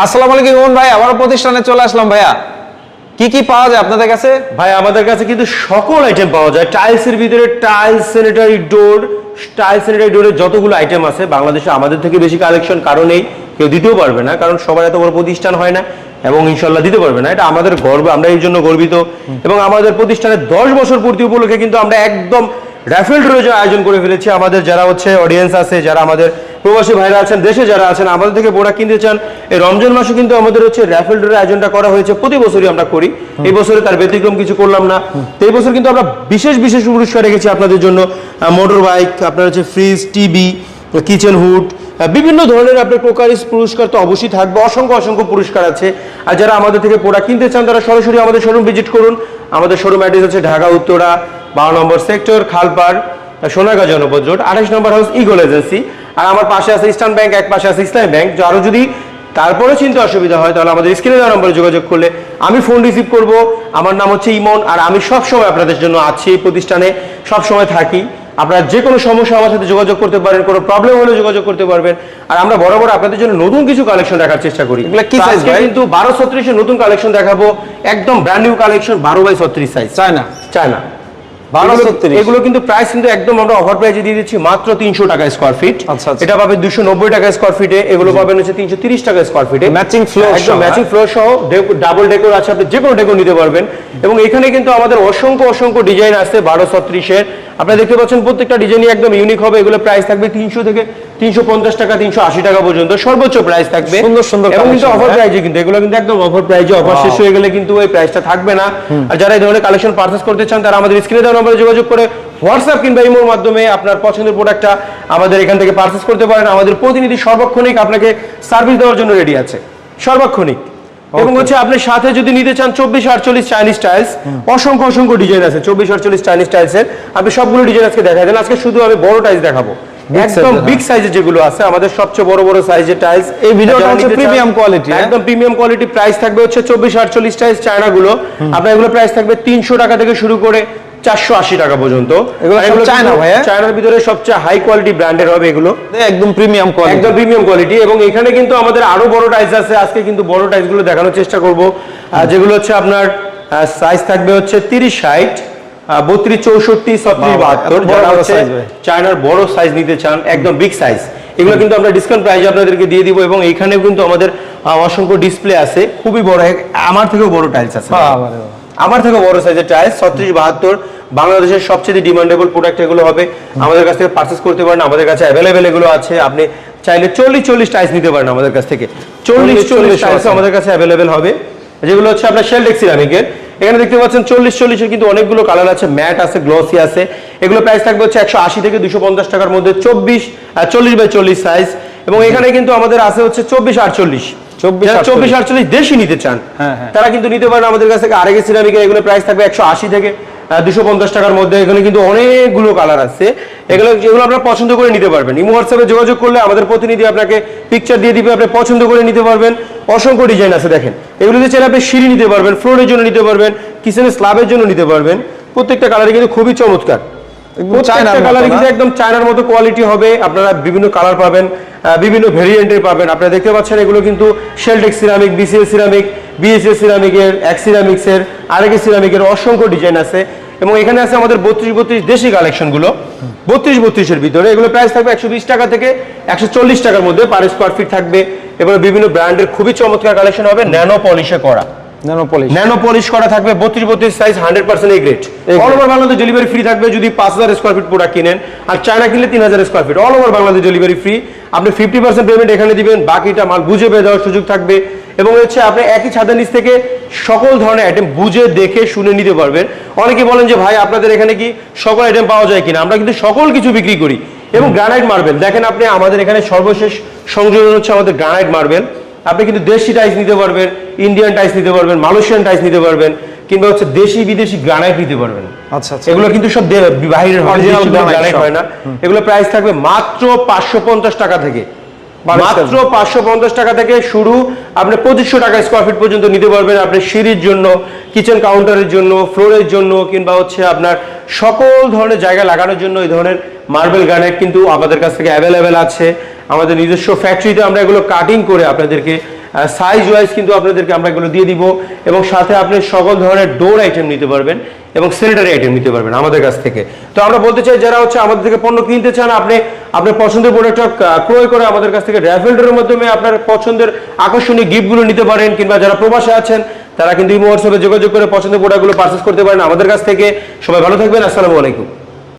আসসালামু আলাইকুম ইমন ভাই আবার প্রতিষ্ঠানে চলে আসলাম ভাইয়া। কি কি পাওয়া যায় আপনাদের কাছে? ভাই আমাদের কাছে কিন্তু সকল আইটেম পাওয়া যায়। টাইলসের ভিতরে tiles sanitary door tiles sanitary ডোরের যতগুলো আইটেম আছে বাংলাদেশে আমাদের থেকে বেশি কালেকশন কারণেই কেউ দিতেও পারবে না কারণ সবার এত বড় প্রতিষ্ঠান হয় না এবং ইনশাল্লাহ দিতে পারবে না। এটা আমাদের গর্ব আমরা এই জন্য গর্বিত। এবং আমাদের প্রতিষ্ঠানের দশ বছর পূর্তি উপলক্ষে কিন্তু আমরা একদম র্যাফেল ড্রোজের আয়োজন করে ফেলেছি। আমাদের যারা হচ্ছে অডিয়েন্স আছে যারা আমাদের প্রবাসী ভাইরা আছেন দেশে যারা আছেন আমাদের থেকে প্রোডাক্ট কিনতে চান এই রমজান মাসে কিন্তু আমাদের হচ্ছে র্যাফেল ড্রোর আয়োজনটা করা হয়েছে। প্রতি বছরই আমরা করি। এই বছরে তার ব্যতিক্রম কিছু করলাম না। তো এই বছর কিন্তু আমরা বিশেষ বিশেষ পুরস্কার রেখেছি আপনাদের জন্য। মোটর বাইক আপনার হচ্ছে ফ্রিজ টিভি কিচেন হুড বিভিন্ন ধরনের আপনার প্রকারিস পুরস্কার তো অবশ্যই থাকবে। অসংখ্য অসংখ্য পুরস্কার আছে। আর যারা আমাদের থেকে পোড়া কিনতে চান তারা সরাসরি আমাদের শোরুম ভিজিট করুন। আমাদের শোরুম অ্যাড্রেস হচ্ছে ঢাকা উত্তরা। বারো নম্বর সেক্টর খালপাড় সোনাগা জনপদ রোড আঠাশ নম্বর হাউস ইগল এজেন্সি আর আমার পাশে আছে ইস্টার্ন ব্যাংক এক পাশে আছে ইসলামী ব্যাংক আরও যদি তারপরে চিন্তা অসুবিধা হয় তাহলে আমাদের স্ক্রিনে দেওয়া নম্বরে যোগাযোগ করলে আমি ফোন রিসিভ করব। আমার নাম হচ্ছে ইমন আর আমি সব সময় আপনাদের জন্য আছি এই প্রতিষ্ঠানে সব সময় থাকি। আপনারা যে কোনো সমস্যা আমার সাথে যোগাযোগ করতে পারেন কোনো প্রবলেম হলে যোগাযোগ করতে পারবেন। আর আমরা বরাবর আপনাদের জন্য নতুন কিছু কালেকশন দেখার চেষ্টা করি। কি? কিন্তু বারো ছত্রিশের নতুন কালেকশন দেখাবো। একদম ব্র্যান্ড নিউ কালেকশন বারো বাই ছত্রিশ সাইজ চায় না চায়না। বারো এগুলো- কিন্তু প্রাইস কিন্তু একদম আমরা অফার প্রাইসে দিয়ে দিচ্ছি মাত্র তিনশো টাকা স্কোয়ার ফিট আচ্ছা, আচ্ছা। এটা পাবেন দুশো নব্বই টাকা স্কোয়ার ফিটে এগুলো পাবেন হচ্ছে তিনশো তিরিশ টাকা স্কোয়ার ফিটে ম্যাচিং ফ্লোর একদম ম্যাচিং ফ্লোর সহ ডাবল ডেকোর আছে আপনি যে কোনো ডেকোর নিতে পারবেন। এবং এখানে কিন্তু আমাদের অসংখ্য অসংখ্য ডিজাইন আছে বারো ছত্রিশের আপনারা দেখতে পাচ্ছেন প্রত্যেকটা ডিজাইনই একদম ইউনিক হবে। এগুলো প্রাইস থাকবে তিনশো থেকে তিনশো পঞ্চাশ টাকা তিনশো আশি টাকা পর্যন্ত। সর্বোচ্চ প্রাইস থাকবে। সুন্দর সুন্দর এবং কিন্তু অফার হ্যাঁ? প্রাইজে কিন্তু এগুলো কিন্তু একদম অফার প্রাইজে অফার শেষ হয়ে গেলে কিন্তু ওই প্রাইসটা থাকবে না। আর যারা এই ধরনের কালেকশন পারচেস করতে চান তারা আমাদের স্ক্রিনে দেওয়া নম্বরে যোগাযোগ করে হোয়াটসঅ্যাপ কিংবা ইমোর মাধ্যমে আপনার পছন্দের প্রোডাক্টটা আমাদের এখান থেকে পারচেস করতে পারেন। আমাদের প্রতিনিধি সর্বক্ষণিক আপনাকে সার্ভিস দেওয়ার জন্য রেডি আছে। সর্বক্ষণিক। এবং হচ্ছে আপনি সাথে যদি নিতে চান চব্বিশ আটচল্লিশ চাইনিজ টাইলস অসংখ্য অসংখ্য ডিজাইন আছে চব্বিশ আটচল্লিশ চাইনিজ টাইলসের আপনি সবগুলো ডিজাইন আজকে দেখা দেন। আজকে শুধু আমি বড় টাইলস দেখাবো। একদম বিগ সাইজের যেগুলো আছে আমাদের সবচেয়ে বড় বড় সাইজের টাইলস এই ভিডিওটা হচ্ছে প্রিমিয়াম হ্যাঁ? একদম প্রিমিয়াম কোয়ালিটি প্রাইস থাকবে হচ্ছে চব্বিশ আটচল্লিশ টাইলস চায়না গুলো। আপনার এগুলো প্রাইস থাকবে তিনশো টাকা থেকে শুরু করে চারশো আশি টাকা পর্যন্ত। এগুলো চায়না ভাইয়া? চায়নার ভিতরে সবচেয়ে হাই কোয়ালিটি ব্র্যান্ডের হবে এগুলো। একদম প্রিমিয়াম কোয়ালিটি একদম প্রিমিয়াম কোয়ালিটি এবং এখানে কিন্তু আমাদের আরও বড় টাইলস আছে। আজকে কিন্তু বড় টাইলসগুলো দেখানোর চেষ্টা করব। যেগুলো হচ্ছে আপনার সাইজ থাকবে হচ্ছে তিরিশ ষাট বত্রিশ চৌষট্টি ছত্রিশ বাহাত্তর। যারা হচ্ছে চায়নার বড় সাইজ নিতে চান একদম বিগ সাইজ এগুলো কিন্তু আমরা ডিসকাউন্ট প্রাইজে আপনাদেরকে দিয়ে দিব এবং এখানেও কিন্তু আমাদের অসংখ্য ডিসপ্লে আছে। খুবই বড় আমার থেকেও বড় টাইলস আছে। আমার থেকে বড় সাইজের টাইলস ছত্রিশ বাহাত্তর বাংলাদেশের সবচেয়ে ডিমান্ডেবল প্রোডাক্ট এগুলো হবে। আমাদের কাছ থেকে পারচেস করতে পারেন আমাদের কাছে অ্যাভেলেবেল এগুলো আছে। আপনি চাইলে চল্লিশ চল্লিশ টাইলস নিতে পারেন আমাদের কাছ থেকে। চল্লিশ চল্লিশ টাইলস আমাদের কাছে অ্যাভেলেবেল হবে। যেগুলো হচ্ছে আপনার শেলডেক সিরামিকের এখানে দেখতে পাচ্ছেন চল্লিশ চল্লিশের কিন্তু অনেকগুলো কালার আছে। ম্যাট আছে গ্লসি আছে। এগুলো প্রাইস থাকবে হচ্ছে একশো আশি থেকে দুশো পঞ্চাশ টাকার মধ্যে চব্বিশ চল্লিশ বাই চল্লিশ সাইজ এবং এখানে কিন্তু আমাদের আছে হচ্ছে চব্বিশ আটচল্লিশ। 24 যারা চব্বিশ আটচল্লিশ। দেশি নিতে চান হ্যাঁ, হ্যাঁ। তারা কিন্তু নিতে পারেন আমাদের কাছ থেকে। আরেক সিরামিকের এগুলো প্রাইস থাকবে একশো আশি থেকে দুশো পঞ্চাশ টাকার মধ্যে। এখানে কিন্তু অনেকগুলো কালার আছে। এগুলো যেগুলো আপনারা পছন্দ করে নিতে পারবেন। ইমো হোয়াটসঅ্যাপে যোগাযোগ করলে আমাদের প্রতিনিধি আপনাকে পিকচার দিয়ে দিবে। আপনি পছন্দ করে নিতে পারবেন। অসংখ্য ডিজাইন আছে দেখেন। এগুলোতে চাইলে আপনি সিঁড়ি নিতে পারবেন ফ্লোরের জন্য নিতে পারবেন কিচেনের স্ল্যাবের জন্য নিতে পারবেন। প্রত্যেকটা কালারে কিন্তু খুবই চমৎকার। একদম চায়নার মতো কালারে না? কিন্তু একদম চায়নার মতো কোয়ালিটি হবে। আপনারা বিভিন্ন কালার পাবেন বিভিন্ন ভেরিয়েন্টের পাবেন। আপনারা দেখতে পাচ্ছেন এগুলো কিন্তু Sheltech ceramic BCL ceramic BSL সিরামিকের এক সিরামিক্সের আরেক সিরামিকের অসংখ্য ডিজাইন আছে। এবং এখানে আছে আমাদের বত্রিশ বত্রিশ দেশি কালেকশনগুলো বত্রিশ বত্রিশের ভিতরে। এগুলো প্রাইস থাকবে একশো বিশ টাকা থেকে একশো চল্লিশ টাকার মধ্যে। পার স্কোয়ার ফিট থাকবে। এবং বিভিন্ন ব্র্যান্ডের খুবই চমৎকার কালেকশন হবে। ন্যানো পলিশে করা। ন্যানো পলিশ ন্যানো পলিশ করা থাকবে বত্রিশ বত্রিশ size hundred percent A grade A all over Bangladesh delivery free থাকবে যদি স্কোয়ার ফিট প্রোডাক্ট কিনেন আর চায়না কিনলে square feet all over Bangladesh delivery free আপনি ফিফটি পার্সেন্ট পেমেন্ট এখানে দিবেন বাকিটা মাল বুঝে পেয়ে সুযোগ থাকবে। এবং হচ্ছে আপনি একই ছাদের নিচ থেকে সকল ধরনের আইটেম বুঝে দেখে শুনে নিতে পারবেন। অনেকে বলেন যে ভাই আপনাদের এখানে কি সকল আইটেম পাওয়া যায় কিনা? আমরা কিন্তু সকল কিছু বিক্রি করি। এবং গ্রানাইট মার্বেল দেখেন আপনি আমাদের এখানে সর্বশেষ সংযোজন হচ্ছে আমাদের গ্রানাইট মার্বেল আপনি কিন্তু দেশি টাইস নিতে পারবেন ইন্ডিয়ান টাইস নিতে পারবেন মালয়েশিয়ান টাইস নিতে পারবেন কিংবা হচ্ছে দেশি বিদেশি গ্রানাইট নিতে পারবেন। আচ্ছা আচ্ছা। এগুলো কিন্তু সব বাইরের গ্রানাইট হয় না। এগুলো প্রাইস থাকবে মাত্র পাঁচশো পঞ্চাশ টাকা থেকে। মাত্র পাঁচশো পঞ্চাশ টাকা থেকে শুরু আপনি পঁচিশশো টাকা স্কোয়ার ফিট পর্যন্ত নিতে পারবেন আপনি সিঁড়ির জন্য কিচেন কাউন্টারের জন্য ফ্লোরের জন্য কিংবা হচ্ছে আপনার সকল ধরনের জায়গা লাগানোর জন্য এই ধরনের মার্বেল গ্রানাইট কিন্তু আমাদের কাছ থেকে অ্যাভেলেবেল আছে। আমাদের নিজস্ব ফ্যাক্টরিতে আমরা এগুলো কাটিং করে আপনাদেরকে সাইজ ওয়াইজ কিন্তু আপনাদেরকে আমরা এগুলো দিয়ে দিব এবং সাথে আপনি সকল ধরনের ডোর আইটেম নিতে পারবেন এবং স্যানিটারি আইটেম নিতে পারবেন আমাদের কাছ থেকে। তো আমরা বলতে চাই, যারা হচ্ছে আমাদের থেকে পণ্য কিনতে চান, আপনি আপনার পছন্দের প্রোডাক্টটা ক্রয় করে আমাদের কাছ থেকে র্যাফেল ড্রয়ের মাধ্যমে আপনার পছন্দের আকর্ষণীয় গিফটগুলো নিতে পারেন কিংবা যারা প্রবাসে আছেন, তারা কিন্তু হোয়াটসঅ্যাপে যোগাযোগ করে পছন্দের প্রোডাক্টগুলো পারচেস করতে পারেন আমাদের কাছ থেকে। সবাই ভালো থাকবেন, আসসালামু আলাইকুম।